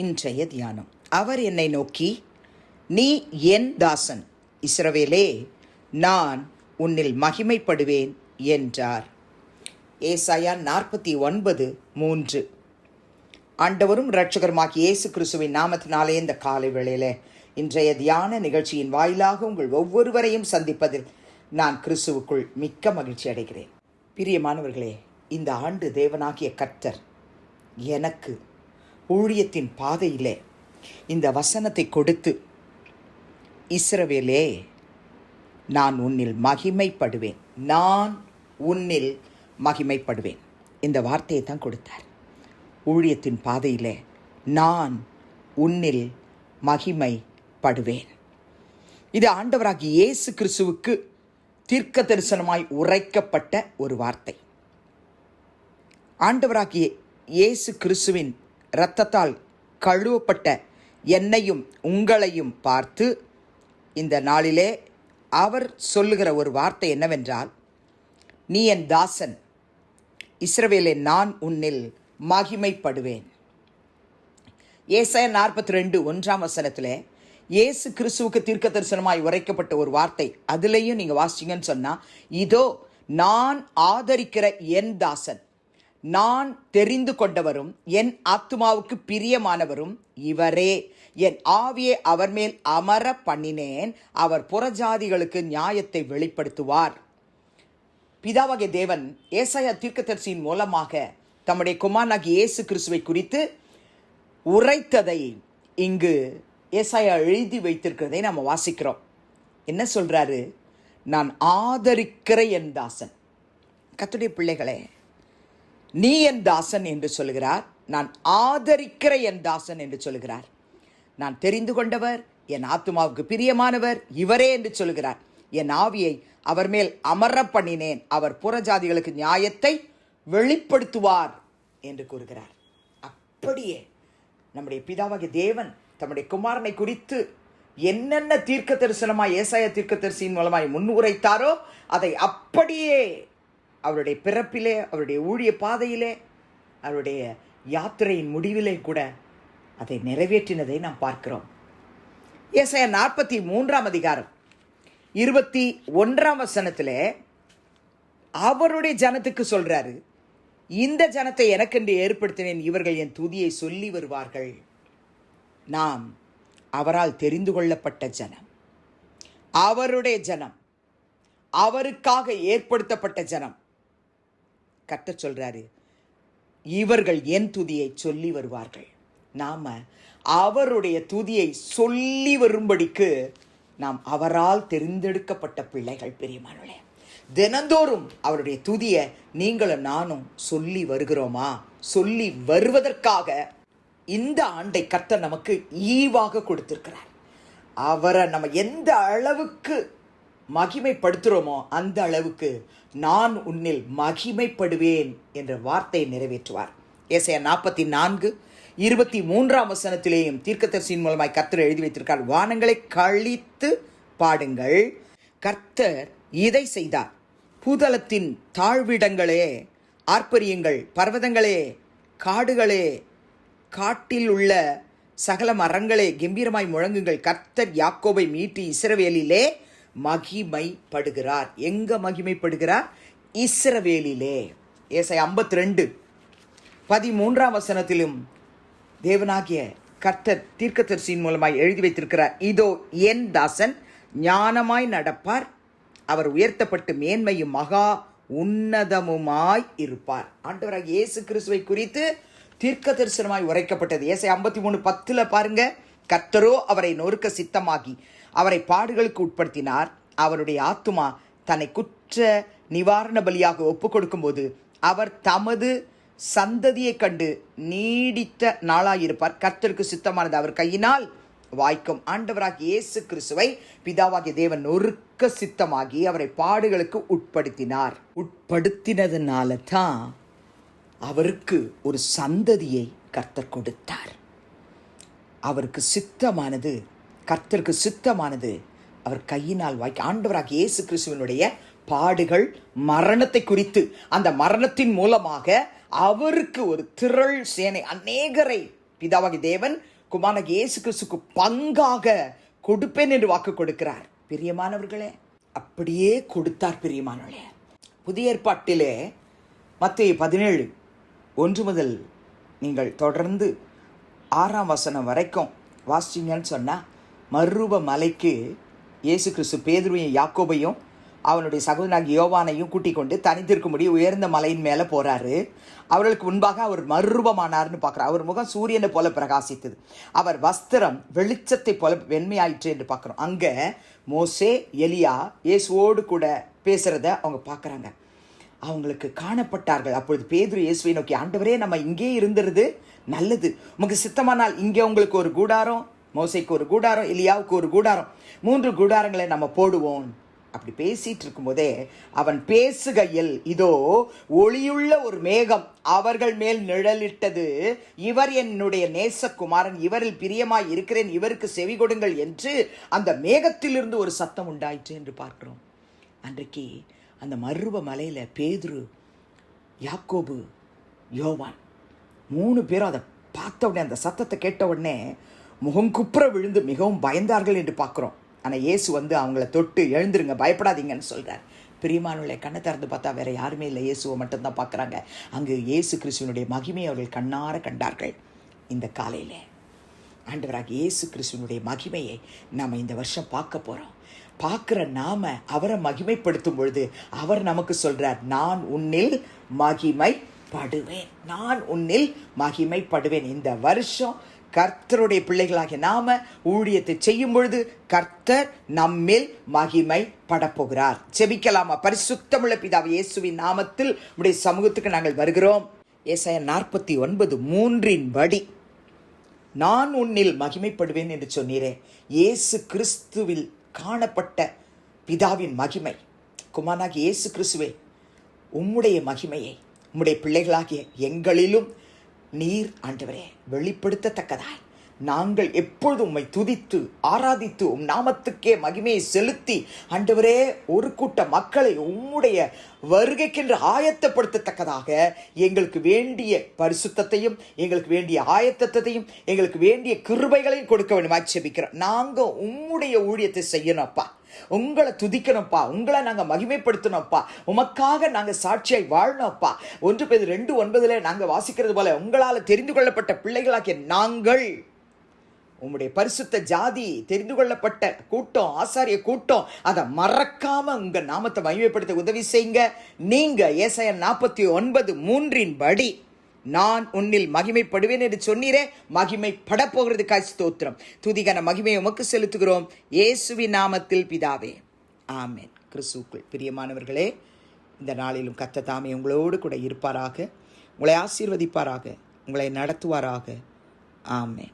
இன்றைய தியானம். அவர் என்னை நோக்கி நீ என் தாசன். இஸ்ரவேலே நான் உன்னில் மகிமைப்படுவேன் என்றார். ஏசாயா நாற்பத்தி ஒன்பது மூன்று. ஆண்டவரும் இரட்சகருமாகிய இயேசு கிறிஸ்துவின் நாமத்தினாலே இந்த காலை வேளையில் இன்றைய தியான நிகழ்ச்சியின் வாயிலாக உங்கள் ஒவ்வொருவரையும் சந்திப்பதில் நான் கிறிஸ்துவுக்குள் மிக்க மகிழ்ச்சி அடைகிறேன். பிரியமானவர்களே இந்த ஆண்டு தேவனாகிய கர்த்தர் எனக்கு ஊழியத்தின் பாதையிலே இந்த வசனத்தை கொடுத்து இஸ்ரவேலே நான் உன்னில் மகிமைப்படுவேன். நான் உன்னில் மகிமைப்படுவேன். இந்த வார்த்தையை தான் கொடுத்தார். ஊழியத்தின் பாதையிலே நான் உன்னில் மகிமைப்படுவேன். இது ஆண்டவராகி இயேசு கிறிஸ்துவுக்கு தீர்க்க தரிசனமாய் உரைக்கப்பட்ட ஒரு வார்த்தை. ஆண்டவராகிய இயேசு கிறிஸ்துவின் இரத்தத்தால் கழுவப்பட்ட என்னையும் உங்களையும் பார்த்து இந்த நாளிலே அவர் சொல்லுகிற ஒரு வார்த்தை என்னவென்றால் நீ என் தாசன் இஸ்ரவேலே நான் உன்னில் மகிமைப்படுவேன். ஏசாய நாற்பத்தி ரெண்டு ஒன்றாம் வசனத்தில் இயேசு கிறிஸ்துவுக்கு தீர்க்க தரிசனமாய் உரைக்கப்பட்ட ஒரு வார்த்தை. அதுலேயும் நீங்கள் வாசிங்கன்னு சொன்னால் இதோ நான் ஆதரிக்கிற என் தாசன். நான் தெரிந்து கொண்டவரும் என் ஆத்துமாவுக்கு பிரியமானவரும் இவரே. என் ஆவியை அவர் மேல் அமர பண்ணினேன். அவர் புறஜாதிகளுக்கு நியாயத்தை வெளிப்படுத்துவார். பிதாவகை தேவன் ஏசாயா தீர்க்கதரிசியின் மூலமாக தம்முடைய குமாரனாகி இயேசு கிறிஸ்துவை குறித்து உரைத்ததை இங்கு ஏசாயா எழுதி வைத்திருக்கிறதை நம்ம வாசிக்கிறோம். என்ன சொல்றாரு? நான் ஆதரிக்கிற என் தாசன். கத்துடைய பிள்ளைகளே நீ என் தாசன் என்று சொல்கிறார். நான் ஆதரிக்கிற என் தாசன் என்று சொல்கிறார். நான் தெரிந்து கொண்டவர் என் ஆத்துமாவுக்கு பிரியமானவர் இவரே என்று சொல்கிறார். என் ஆவியை அவர் மேல் அமர பண்ணினேன். அவர் புறஜாதிகளுக்கு நியாயத்தை வெளிப்படுத்துவார் என்று கூறுகிறார். அப்படியே நம்முடைய பிதாவாகிய தேவன் தம்முடைய குமாரனை குறித்து என்னென்ன தீர்க்க தரிசனமாய் ஏசாய தீர்க்க தரிசியின் மூலமாய் முன்னுரைத்தாரோ அதை அப்படியே அவருடைய பிறப்பிலே அவருடைய ஊழிய பாதையிலே அவருடைய யாத்திரையின் முடிவிலே கூட அதை நிறைவேற்றினதை நாம் பார்க்கிறோம். ஏசாய நாற்பத்தி மூன்றாம் அதிகாரம் இருபத்தி ஒன்றாம் வசனத்தில் அவருடைய ஜனத்துக்கு சொல்கிறாரு இந்த ஜனத்தை எனக்கென்று ஏற்படுத்தினேன் இவர்கள் என் துதியை சொல்லி வருவார்கள். நாம் அவரால் தெரிந்து கொள்ளப்பட்ட ஜனம். அவருடைய ஜனம் அவருக்காக ஏற்படுத்தப்பட்ட ஜனம். கத்தர் சொல்கிறாரு இவர்கள் என் துதியை சொல்லி வருவார்கள். நாம அவருடைய துதியை சொல்லி வரும்படிக்கு நாம் அவரால் தெரிந்தெடுக்கப்பட்ட பிள்ளைகள் பெரியமானே தினந்தோறும் அவருடைய துதியை நீங்களும் நானும் சொல்லி வருகிறோமா? சொல்லி வருவதற்காக இந்த ஆண்டை கர்த்தர் நமக்கு ஈவாக கொடுத்திருக்கிறார். அவரை நம்ம எந்த அளவுக்கு மகிமைப்படுத்துகிறோமோ அந்த அளவுக்கு நான் உன்னில் மகிமைப்படுவேன் என்ற வார்த்தையை நிறைவேற்றுவார். ஏசைய நாற்பத்தி நான்கு இருபத்தி மூன்றாம் வசனத்திலேயும் தீர்க்கதரிசியின் மூலமாய் கர்த்தர் எழுதி வைத்திருக்கார். வானங்களை கழித்து பாடுங்கள். கர்த்தர் இதை செய்தார். பூதலத்தின் தாழ்விடங்களே ஆர்ப்பரியுங்கள். பர்வதங்களே காடுகளே காட்டில் உள்ள சகல மரங்களே கம்பீரமாய் முழங்குங்கள். கர்த்தர் யாக்கோபை மீட்டு இஸ்ரவேலிலே மகிமைப்படுகிறார். எங்க மகிமைப்படுகிறார்? இஸ்ரவேலிலே. ஏசை ஐம்பத்தி ரெண்டு பதிமூன்றாம் வசனத்திலும் தேவனாகிய கர்த்தர் தீர்க்கதரிசியின் மூலமாய் எழுதி வைத்திருக்கிறார். இதோ என் தாசன் ஞானமாய் நடப்பார். அவர் உயர்த்தப்பட்டு மேன்மையும் மகா உன்னதமுமாய் இருப்பார். ஆண்டவராக இயேசு கிறிஸ்துவை குறித்து தீர்க்க தரிசனமாய் உரைக்கப்பட்டது. ஏசை ஐம்பத்தி மூணு பத்தில் பாருங்கள் கர்த்தரோ அவரை நொறுக்க சித்தமாகி அவரை பாடுகளுக்கு உட்படுத்தினார். அவருடைய ஆத்துமா தன்னை குற்ற நிவாரண பலியாக ஒப்பு கொடுக்கும்போது அவர் தமது சந்ததியை கண்டு நீடித்த நாளாயிருப்பார். கர்த்தருக்கு சித்தமானது அவர் கையினால் வாய்க்கும். ஆண்டவராகிய இயேசு கிறிஸ்துவை பிதாவாகிய தேவன் நொறுக்க சித்தமாகி அவரை பாடுகளுக்கு உட்படுத்தினார். உட்படுத்தினதுனால தான் அவருக்கு ஒரு சந்ததியை கர்த்தர் கொடுத்தார். அவருக்கு சித்தமானது கர்த்தருக்கு சித்தமானது. அவர் கையினால் வாய்க்க ஆண்டவராக இயேசு கிறிஸ்துவனுடைய பாடுகள் மரணத்தை குறித்து அந்த மரணத்தின் மூலமாக அவருக்கு ஒரு திரள் சேனை அநேகரை பிதாவாகி தேவன் குமாரக இயேசு கிறிஸ்துக்கு பங்காக கொடுப்பேன் என்று வாக்கு கொடுக்கிறார். பிரியமானவர்களே அப்படியே கொடுத்தார் பிரியமானவர்களே. புதிய ஏற்பாட்டிலே மத்திய பதினேழு ஒன்று முதல் நீங்கள் தொடர்ந்து ஆறாம் வசனம் வரைக்கும் வாசிச்சிங்கன்னு சொன்னால் மறுரூப மலைக்கு இயேசு கிறிஸ்து பேதுருவையும் யாக்கோபையும் அவனுடைய சகோதரனாக யோவானையும் கூட்டிக் கொண்டு தனித்திருக்கும்படி உயர்ந்த மலையின் மேலே போகிறாரு அவர்களுக்கு முன்பாக அவர் மறுரூபமானார்னு பார்க்குறார். அவர் முகம் சூரியனை போல பிரகாசித்தது. அவர் வஸ்திரம் வெளிச்சத்தை போல வெண்மையாயிற்று என்று பார்க்குறோம். அங்கே மோசே எலியா இயேசுவோடு கூட பேசுகிறத அவங்க பார்க்குறாங்க. அவங்களுக்கு காணப்பட்டார்கள். அப்பொழுது பேதுரு இயேசுவை நோக்கி ஆண்டவரே நம்ம இங்கே இருந்துருது. நல்லது. உமக்கு சித்தமானால் இங்கே உங்களுக்கு ஒரு கூடாரம் மோசைக்கு ஒரு கூடாரம் இல்லையாவுக்கு ஒரு கூடாரம். மூன்று கூடாரங்களை நம்ம போடுவோம். அப்படி பேசிட்டு இருக்கும்போதே அவன் பேசுகையில் இதோ ஒளியுள்ள ஒரு மேகம் அவர்கள் மேல் நிழலிட்டது. இவர் என்னுடைய நேசகுமாரன் இவரில் பிரியமாய் இருக்கிறேன் இவருக்கு செவி கொடுங்கள் என்று அந்த மேகத்திலிருந்து ஒரு சத்தம் உண்டாயிற்று என்று பார்க்கிறோம். அன்றைக்கு அந்த மருவ மலையில் பேதுரு யாக்கோபு யோவான் மூணு பேரும் அதை பார்த்த உடனே அந்த சத்தத்தை கேட்ட உடனே முகம் குப்புற விழுந்து மிகவும் பயந்தார்கள் என்று பார்க்குறோம். ஆனால் இயேசு வந்து அவங்கள தொட்டு எழுந்துருங்க பயப்படாதீங்கன்னு சொல்கிறார் பிரியமானுள்ள கண்ணை திறந்து பார்த்தா வேறு யாருமே இல்லை. இயேசுவை மட்டும்தான் பார்க்குறாங்க. அங்கு இயேசு கிறிஸ்துவனுடைய மகிமையை அவர்கள் கண்ணார கண்டார்கள். இந்த காலையில் ஆண்டவராக இயேசு கிறிஸ்துவனுடைய மகிமையை நாம் இந்த வருஷம் பார்க்க போகிறோம் பார்க்குற நாம அவரை மகிமைப்படுத்தும் பொழுது அவர் நமக்கு சொல்கிறார் நான் உன்னில் மகிமை படுவேன். நான் உன்னில் மகிமைப்படுவேன். இந்த வருஷம் கர்த்தருடைய பிள்ளைகளாகிய நாம ஊழியத்தை செய்யும் பொழுது கர்த்தர் நம்மில் மகிமை படப்போகிறார் செபிக்கலாமா பரிசுத்தமுள்ள பிதாவை இயேசுவின் நாமத்தில் உடைய சமூகத்துக்கு நாங்கள் வருகிறோம். ஏசாய நாற்பத்தி ஒன்பது மூன்றின் படி. நான் உன்னில் மகிமைப்படுவேன் என்று சொன்னீரே. இயேசு கிறிஸ்துவில் காணப்பட்ட பிதாவின் மகிமை. குமாராக இயேசு கிறிஸ்துவே உம்முடைய மகிமையை உம்முடைய பிள்ளைகளாகிய எங்களிலும் நீர் ஆண்டவரே வெளிப்படுத்தத்தக்கதாய். நாங்கள் எப்பொழுதும் உம்மை துதித்து ஆராதித்து உம் நாமத்துக்கே மகிமையை செலுத்தி ஆண்டவரே ஒரு கூட்ட மக்களை உம்முடைய வருகைக்கென்று ஆயத்தப்படுத்தத்தக்கதாக எங்களுக்கு வேண்டிய பரிசுத்தத்தையும் எங்களுக்கு வேண்டிய ஆயத்தத்தையும் எங்களுக்கு வேண்டிய கிருபைகளையும் கொடுக்க வேண்டும் ஆட்சேபிக்கிறோம் நாங்கள் உம்முடைய ஊழியத்தை செய்யணும் அப்பா. உங்களை துதிக்கணும்ப்பா. உங்களை நாங்கள் மகிமைப்படுத்தணும்ப்பா. உமக்காக நாங்கள் சாட்சியாய் வாழணும்ப்பா. ஒன்று பேர் ரெண்டு ஒன்பதுல நாங்கள் வாசிக்கிறது போல உங்களால் தெரிந்து கொள்ளப்பட்ட பிள்ளைகளாகிய நாங்கள் உம்முடைய பரிசுத்த ஜாதி தெரிந்து கொள்ளப்பட்ட கூட்டம் ஆசாரிய கூட்டம் அதை மறக்காம உங்க நாமத்தை மகிமைப்படுத்த உதவி செய்யுங்க. நீங்க ஏசாய நாற்பத்தி ஒன்பது மூன்றின் படி நான் உன்னில் மகிமைப்படுவேன் என்று சொன்னீரே மகிமைப்பட போகிறதுக்காய் ஸ்தோத்திரம். துதிகன மகிமை உமக்கு செலுத்துகிறோம். இயேசுவின் நாமத்தில் பிதாவே. ஆமேன். கிறிஸ்துக்குள் பிரியமானவர்களே இந்த நாளிலும் கத்த தாமே உங்களோடு கூட இருப்பாராக. உங்களை ஆசீர்வதிப்பாராக. உங்களை நடத்துவாராக. ஆமேன்.